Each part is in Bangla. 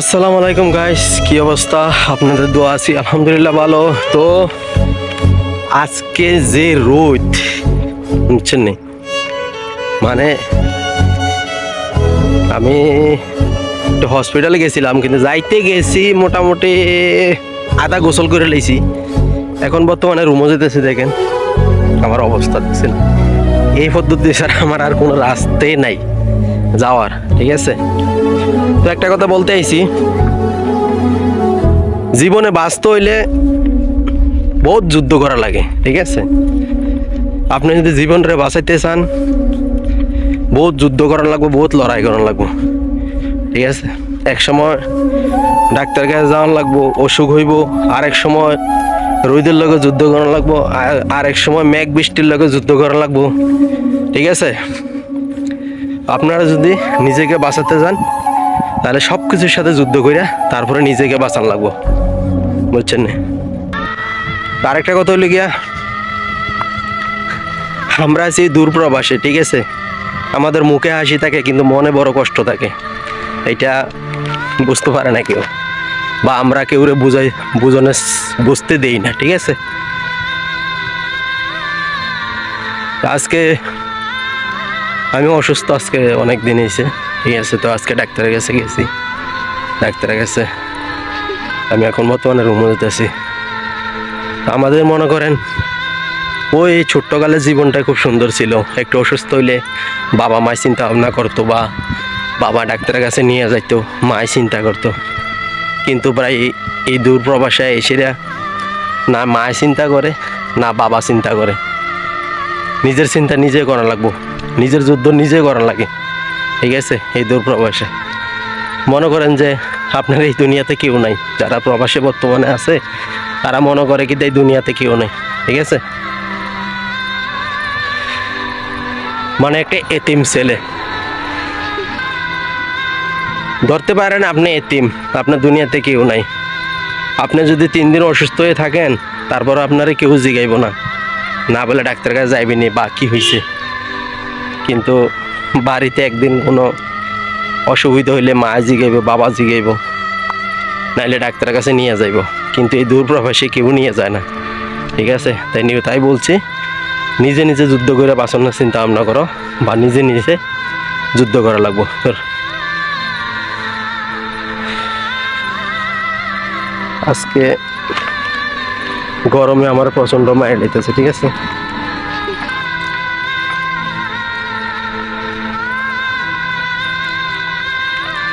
আসসালামু আলাইকুম গাইস কি অবস্থা? আপনাদের দোয়া আছি, আলহামদুলিল্লাহ ভালো। তো আজকে যে রোদ, বুঝছেন নি? মানে আমি একটু হসপিটালে গেছিলাম, কিন্তু যাইতে গেছি মোটামুটি আধা গোসল করে লইছি এখন বর্তমানে রুমও যেতেছি, দেখেন। আমার অবস্থা, দেখছেন? এই পদ্ধতি স্যার আমার আর কোনো রাস্তাই নাই, যাওয়ার, ঠিক আছে? তো একটা কথা বলতে আইছি। জীবনে বাঁচতে হইলে বহুত যুদ্ধ করা লাগে, ঠিক আছে? আপনি যদি জীবনরে বাঁচাইতে চান, বহুত যুদ্ধ করা লাগবে, বহুত লড়াই করা লাগবে, ঠিক আছে? এক সময় ডাক্তার কাছে যাওয়ান লাগবো, অসুখ হইব, আরেক সময় রোদের লগে যুদ্ধ করা লাগবো আর- আরেক সময় মেঘ বৃষ্টির লগে যুদ্ধ করা লাগবো, ঠিক আছে? আপনারা যদি নিজেকে বাঁচাতে যান তাহলে সব কিছুর সাথে যুদ্ধ করে তারপরে নিজেকে বাঁচান লাগবো। বুঝছেন না? আরেকটা কথা হলো গিয়া, আমরা আছি দূরপ্রবাসে, ঠিক আছে? আমাদের মুখে হাসি থাকে, কিন্তু মনে বড় কষ্ট থাকে। এটা বুঝতে পারে না কেউ। বা আমরা কেউরে বুঝাই বুঝনে বুঝতে দেই না, ঠিক আছে? আজকে আমি অসুস্থ, আজকে অনেক দিন হয়েছে ঠিক আছে, তো আজকে ডাক্তারের কাছে গেছি। ডাক্তারের কাছে। আমি এখন বর্তমানে রুমে যেতেছি। আমাদের মনে করেন, ওই ছোট্টকালের জীবনটা খুব সুন্দর ছিল। একটু অসুস্থ হইলে বাবা মায় চিন্তা ভাবনা করতো বা বাবা ডাক্তারের কাছে নিয়ে যাইতো মায় চিন্তা করতো। কিন্তু প্রায় এই- দূর প্রবাসায় এসেরা না মায় চিন্তা করে, না বাবা চিন্তা করে। নিজের চিন্তা নিজে করা লাগবো। নিজের যুদ্ধ নিজে করা লাগে। ঠিক আছে, এই দূর প্রবাসে। মনে করেন যে আপনার এই দুনিয়াতে কেউ নাই। যারা প্রবাসে বর্তমানে আছে, তারা মনে করে কি এই দুনিয়াতে কেউ নেই। ঠিক আছে? মানে একটা এতিম ছেলে। ধরতে পারেন আপনি এতিম, আপনার দুনিয়াতে কেউ নাই। আপনি যদি তিন দিন অসুস্থ হয়ে থাকেন তারপর আপনারে কেউ জিগাইব না। না বলে ডাক্তার কাছে যাইবেনি বা কী হয়েছে কিন্তু বাড়িতে একদিন কোনো অসুবিধা হইলে মা জিগাইব, বাবা জিগাইব। নাইলে ডাক্তারের কাছে নিয়ে যাইব। কিন্তু এই দূরপ্রবাসী কেউ নিয়ে যায় না। ঠিক আছে? তাই নিয়ে তাই বলছি, নিজে নিজে যুদ্ধ করে বাঁচানোর চিন্তা ভাবনা করো, বা নিজে নিজে যুদ্ধ করা লাগবো। তোর আজকে গরমে আমার প্রচণ্ড মায়ের লেগেছে ঠিক আছে?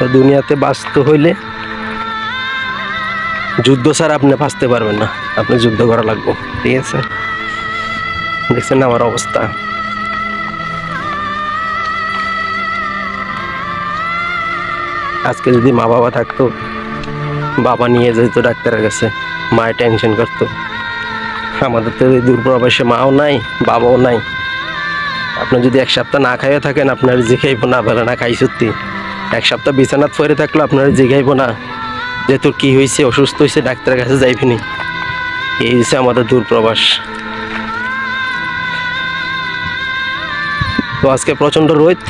তো দুনিয়াতে বাঁচতে হইলে যুদ্ধ ছাড়া আপনি বাঁচতে পারবেন না। আপনি যুদ্ধ করা লাগবে, ঠিক আছে? দেখছেন আমার অবস্থা? আজকে যদি মা বাবা থাকতো, বাবা নিয়ে যেত, ডাক্তারের কাছে। মায়ের টেনশন করতো। আমাদের তো দূরপ্রবাসে মাও নাই, বাবাও নাই। আপনি যদি এক সপ্তাহ না খাইয়ে থাকেন, আপনার জিখাইব না বেলা না, খাই সত্যি। এক সপ্তাহ বিছানাত পরে থাকলে, আপনার জিগাইব না। যে তোর কী হয়েছে অসুস্থ হয়েছে ডাক্তারের কাছে যাইবিনি। এই হচ্ছে আমাদের দূরপ্রবাস। তো আজকে প্রচণ্ড রোদ।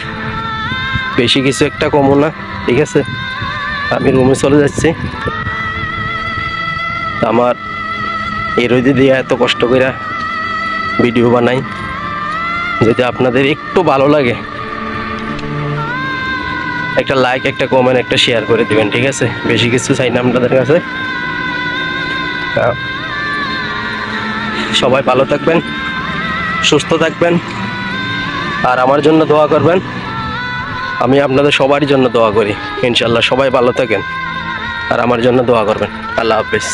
বেশি কিছু একটা কমও না, ঠিক আছে? আমি রুমে চলে যাচ্ছি। আমার এই রোদে দিয়ে এত কষ্ট করে ভিডিও বানাই। যদি আপনাদের একটু ভালো লাগে একটা লাইক একটা কমেন্ট একটা শেয়ার করে দিবেন, ঠিক আছে? বেশি কিছু চাই না আপনাদের কাছে। সবাই ভালো থাকবেন, সুস্থ থাকবেন, আর আমার জন্য দোয়া করবেন। আমি আপনাদের সবারই জন্য দোয়া করি। ইনশাল্লাহ সবাই ভালো থাকেন, আর আমার জন্য দোয়া করবেন। আল্লাহ হাফিজ।